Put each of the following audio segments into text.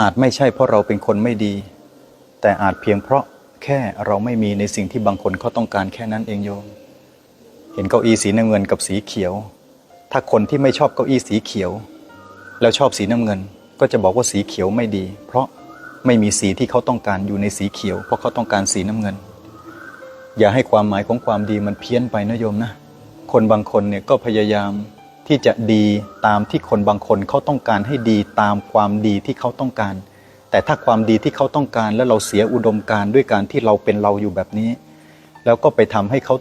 อาจไม่ใช่เพราะเราเป็นคนไม่ดี แต่อาจเพียงเพราะแค่เราไม่มีในสิ่งที่บางคนเขาต้องการแค่นั้นเองโยม เห็นเก้าอี้สีน้ำเงินกับสีเขียว ถ้าคนที่ไม่ชอบเก้าอี้สีเขียว แล้วชอบสีน้ำเงิน ก็จะบอกว่าสีเขียวไม่ดี เพราะไม่มีสีที่เขาต้องการอยู่ในสีเขียว เพราะเขาต้องการสีน้ำเงิน อย่าให้ความหมายของความดีมันเพี้ยนไปนะโยมนะ คนบางคนเนี่ยก็พยายาม ที่จะดีตามที่คนบางคนเขาต้องการให้ดีตามความดีที่เขาต้องการ แต่ถ้าความดีที่เขาต้องการแล้วเราเสียอุดมการด้วยการที่เราเป็นเราอยู่แบบนี้ แล้วก็ไปทำให้เขา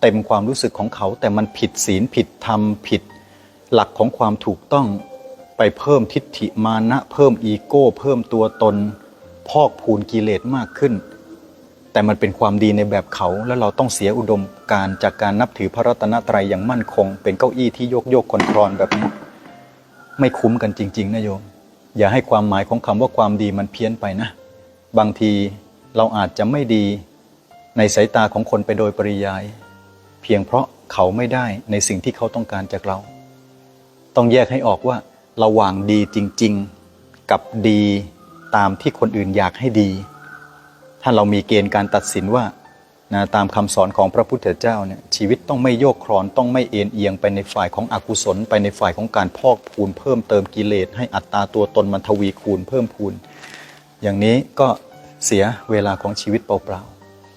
เต็มความรู้สึกของเขา แต่มันผิดศีลผิดธรรมผิด หลักของความถูกต้องไปเพิ่มทิฏฐิมานะ เพิ่มอีโก้ เพิ่มตัวตน พอกพูนกิเลสมากขึ้น แต่มันเป็นความดีในแบบเขาแล้วเราต้องเสียอุดมการจากการนับถือพระรัตนตรัยอย่างมั่นคง เป็นเก้าอี้ที่โยกโยกคอนคลอนแบบนี้ ไม่คุ้มกันจริง ๆนะโยม อย่าให้ความหมายของคำว่าความดีมันเพี้ยนไปนะ บางทีเราอาจจะไม่ดีในสายตาของคนไปโดยปริยาย เพียงเพราะเขาไม่ได้ในสิ่งที่เขาต้องการจากเรา ต้องแยกให้ออกว่า ระหว่างดีจริง ๆ กับดีตามที่คนอื่นอยากให้ดี ถ้าเรามีเกณฑ์การตัดสินว่านะตามคำสอนของพระพุทธเจ้าเนี่ยชีวิตต้องไม่โยกคลอนต้องไม่เอ็นเอียงไปในฝ่ายของอกุศล ไปในฝ่ายของการพอกพูนเพิ่มเติมกิเลสให้อัตตาตัวตนมันทวีคูณเพิ่มพูน อย่างนี้ก็เสียเวลาของชีวิตเปล่า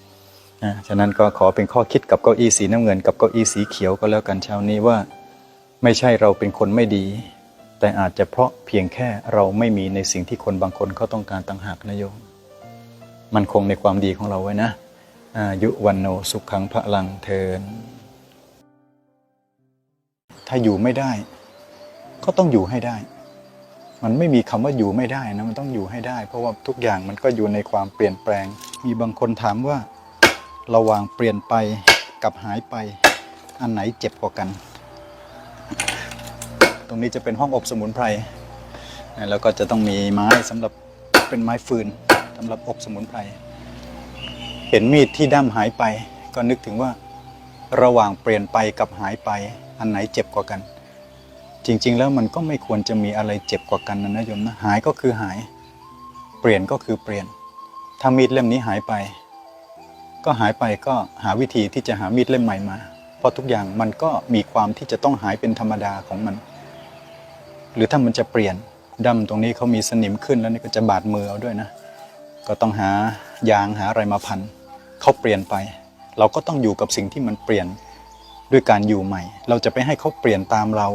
ๆนะฉะนั้นก็ขอเป็นข้อคิดกับเก้าอี้สีน้ำเงิน กับเก้าอี้สีเขียวก็แล้วกันเช้านี้ว่า ไม่ใช่เราเป็นคนไม่ดี แต่อาจจะเพราะเพียงแค่เราไม่มีในสิ่งที่คนบางคนเขาต้องการต่างหากนะโยม มันคงในความดีของเราไว้นะ อายุวันโนสุขขังพระลังเทิน ถ้าอยู่ไม่ได้ ก็ต้องอยู่ให้ได้ มันไม่มีคำว่าอยู่ไม่ได้นะ มันต้องอยู่ให้ได้ เพราะว่าทุกอย่างมันก็อยู่ในความเปลี่ยนแปลง มีบางคนถามว่า ระหว่างเปลี่ยนไปกับหายไป อันไหนเจ็บกว่ากัน ตรงนี้จะเป็นห้องอบสมุนไพร แล้วก็จะต้องมีไม้สำหรับเป็นไม้ฟืน สำหรับอบสมุนไพรเห็นมีดที่ด้ามหายไป ก็นึกถึงว่า ระหว่างเปลี่ยนไปกับหายไป อันไหนเจ็บกว่ากัน จริง ๆ แล้วมันก็ไม่ควรจะมีอะไรเจ็บกว่ากันนะนะโยมนะหายก็คือหาย เปลี่ยนก็คือเปลี่ยน ถ้ามีดเล่มนี้หายไป ก็หายไปก็หาวิธีที่จะหามีดเล่มใหม่มาเพราะทุกอย่างมันก็มีความที่จะต้องหายเป็นธรรมดาของมัน หรือถ้ามันจะเปลี่ยนดั้มตรงนี้เขามีสนิมขึ้นแล้วนี่ก็จะบาดมือเอาด้วยนะ ก็ต้องหายางหาอะไรมาพันเขาเปลี่ยนไป เราก็ต้องอยู่กับสิ่งที่มันเปลี่ยนด้วยการอยู่ใหม่ เราจะไปให้เขาเปลี่ยนตามเรา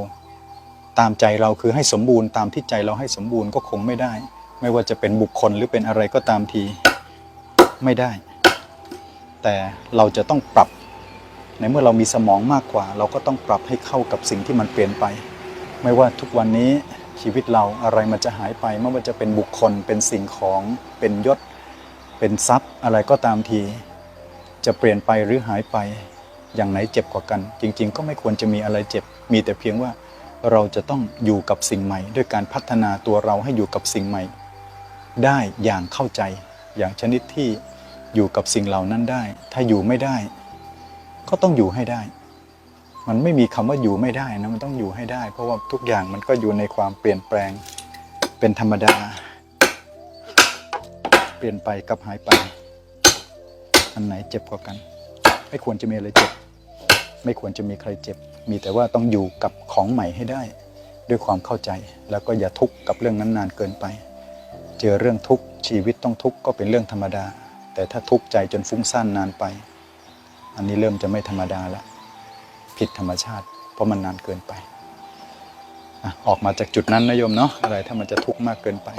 ตามใจเราคือให้สมบูรณ์ตามที่ใจเราให้สมบูรณ์ก็คงไม่ได้ ไม่ว่าจะเป็นบุคคลหรือเป็นอะไรก็ตามทีไม่ได้ แต่เราจะต้องปรับในเมื่อเรามีสมองมากกว่า เราก็ต้องปรับให้เข้ากับสิ่งที่มันเปลี่ยนไป ไม่ว่าทุกวันนี้ ชีวิตเราอะไรมันจะหายไปไม่ว่าจะเป็นบุคคลเป็นสิ่งของเป็นยศ เป็นทรัพย์อะไรก็ตามที จะเปลี่ยนไปหรือหายไปอย่างไหนเจ็บกว่ากัน จริง ๆ ก็ไม่ควรจะมีอะไรเจ็บ มีแต่เพียงว่าเราจะต้องอยู่กับสิ่งใหม่ ด้วยการพัฒนาตัวเราให้อยู่กับสิ่งใหม่ ได้อย่างเข้าใจ อย่างชนิดที่อยู่กับสิ่งเหล่านั้นได้ ถ้าอยู่ไม่ได้ ก็ต้องอยู่ให้ได้ มันไม่มีคำว่าอยู่ไม่ได้นะมันต้องอยู่ให้ได้ เพราะว่าทุกอย่างมันก็อยู่ในความเปลี่ยนแปลงเป็นธรรมดา เปลี่ยนไปกับหายไปอันไหนเจ็บกว่ากัน ไม่ควรจะมีอะไรเจ็บ ไม่ควรจะมีใครเจ็บ มีแต่ว่าต้องอยู่กับของใหม่ให้ได้ ด้วยความเข้าใจ แล้วก็อย่าทุกข์กับเรื่องนั้นนานเกินไป เจอเรื่องทุกข์ชีวิตต้องทุกข์ก็เป็นเรื่องธรรมดา แต่ถ้าทุกข์ใจจนฟุ้งซ่านนานไป อันนี้เริ่มจะไม่ธรรมดาละ ผิดธรรมชาติ เพราะมันนานเกินไปออกมาจากจุดนั้นนะโยมเนาะอะไรถ้ามันจะทุกข์มากเกินไป